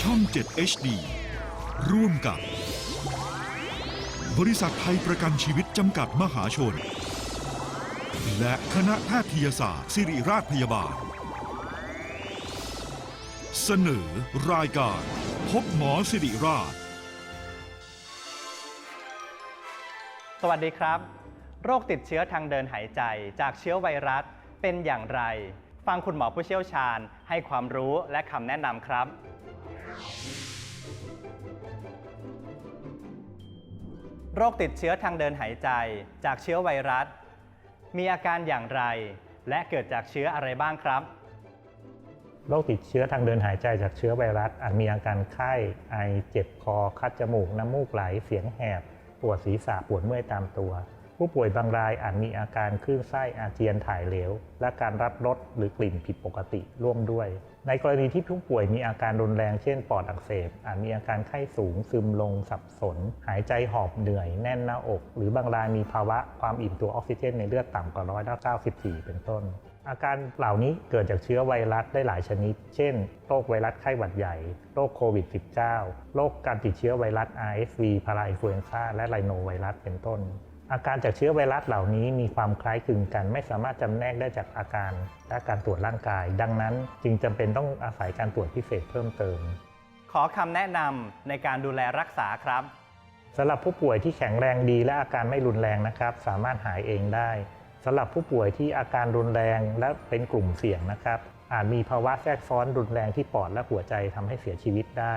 ช่อง 7 HD ร่วมกับ บริษัทไทยประกันชีวิตจำกัดมหาชน และคณะแพทยศาสตร์ ศิริราชพยาบาล เสนอรายการ พบหมอสิริราช สวัสดีครับ โรคติดเชื้อทางเดินหายใจจากเชื้อไวรัสเป็นอย่างไร ฟังคุณหมอผู้เชี่ยวชาญ ให้ความรู้และคำแนะนำครับ โรคติดเชื้อทางเดินหายใจ จากเชื้อไวรัส มีอาการอย่างไร และเกิดจากเชื้ออะไรบ้างครับโรคติดเชื้อทางเดินหายใจจากเชื้อไวรัสอาจมีอาการไข้ ไอ เจ็บคอ คัดจมูก น้ำมูกไหล เสียงแหบ ปวดศีรษะ ปวดเมื่อยตามตัว ผู้ป่วยบางรายอาจมีอาการคลื่นไส้อาเจียนถ่ายเหลว และการรับรสหรือกลิ่นผิดปกติร่วมด้วย ในกรณีที่ผู้ป่วยมีอาการรุนแรงเช่นปอดอักเสบ อาจมีอาการไข้สูงซึมลงสับสน หายใจหอบเหนื่อยแน่นหน้าอก หรือบางรายมีภาวะความอิ่มตัวออกซิเจนในเลือดต่ำกว่าร้อยละ94 เป็นต้น อาการเหล่านี้เกิดจากเชื้อไวรัสได้หลายชนิด เช่นโรคไวรัสไข้หวัดใหญ่โรคโควิด -19 โรคการติดเชื้อไวรัส RSV พาราอินฟลูเอนซ่าและไรโนไวรัสเป็นต้น อาการจากเชื้อไวรัสเหล่านี้มีความคล้ายคลึงกัน ไม่สามารถจำแนกได้จากอาการและการตรวจร่างกาย ดังนั้นจึงจำเป็นต้องอาศัยการตรวจพิเศษเพิ่มเติม ขอคำแนะนำในการดูแลรักษาครับสำหรับผู้ป่วยที่แข็งแรงดีและอาการไม่รุนแรงนะครับ สามารถหายเองได้สำหรับผู้ป่วยที่อาการรุนแรงและเป็นกลุ่มเสี่ยงนะครับ อาจมีภาวะแทรกซ้อนรุนแรงที่ปอดและหัวใจทำให้เสียชีวิตได้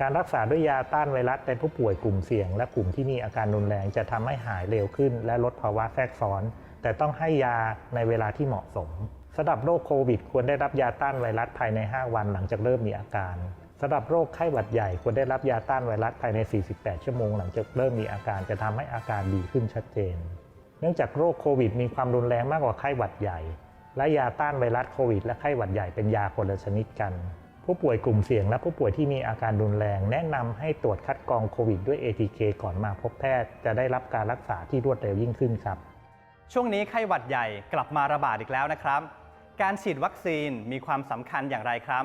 การรักษาด้วยยาต้านไวรัสในผู้ป่วยกลุ่มเสี่ยง และกลุ่มที่มีอาการรุนแรงจะทำให้หายเร็วขึ้น และลดภาวะแทรกซ้อน แต่ต้องให้ยาในเวลาที่เหมาะสมสำหรับโรคโควิด ควรได้รับยาต้านไวรัสภายใน 5 วันหลังจากเริ่มมีอาการสำหรับโรคไข้หวัดใหญ่ควรได้รับยาต้านไวรัสภายใน 48 ชั่วโมงหลังจากเริ่มมีอาการจะทำให้อาการดีขึ้นชัดเจน เนื่องจากโรคโควิด มีความรุนแรงมากกว่าไข้หวัดใหญ่ และยาต้านไวรัสโควิด และไข้หวัดใหญ่เป็นยาคนละชนิดกัน ผู้ป่วยกลุ่มเสี่ยง และผู้ป่วยที่มีอาการรุนแรง แนะนำให้ตรวจคัดกรองโควิดด้วย ATK ก่อนมาพบแพทย์จะได้รับการรักษาที่รวดเร็วยิ่งขึ้นครับ ช่วงนี้ไข้หวัดใหญ่กลับมาระบาดอีกแล้วนะครับ การฉีดวัคซีนมีความสำคัญอย่างไรครับ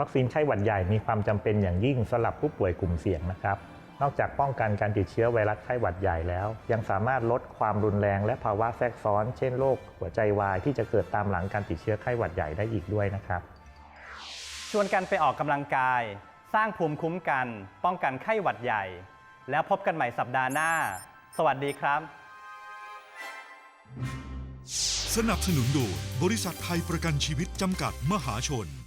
วัคซีนไข้หวัดใหญ่มีความจำเป็นอย่างยิ่งสำหรับผู้ป่วยกลุ่มเสี่ยงนะครับนอกจากป้องกันการติดเชื้อไวรัสไข้หวัดใหญ่แล้ว ยังสามารถลดความรุนแรงและภาวะแทรกซ้อน เช่นโรคหัวใจวายที่จะเกิดตามหลังการติดเชื้อไข้หวัดใหญ่ได้อีกด้วยนะครับ ชวนกันไปออกกำลังกาย สร้างภูมิคุ้มกัน ป้องกันไข้หวัดใหญ่ แล้วพบกันใหม่สัปดาห์หน้า สวัสดีครับ สนับสนุนโดยบริษัทไทยประกันชีวิตจำกัดมหาชน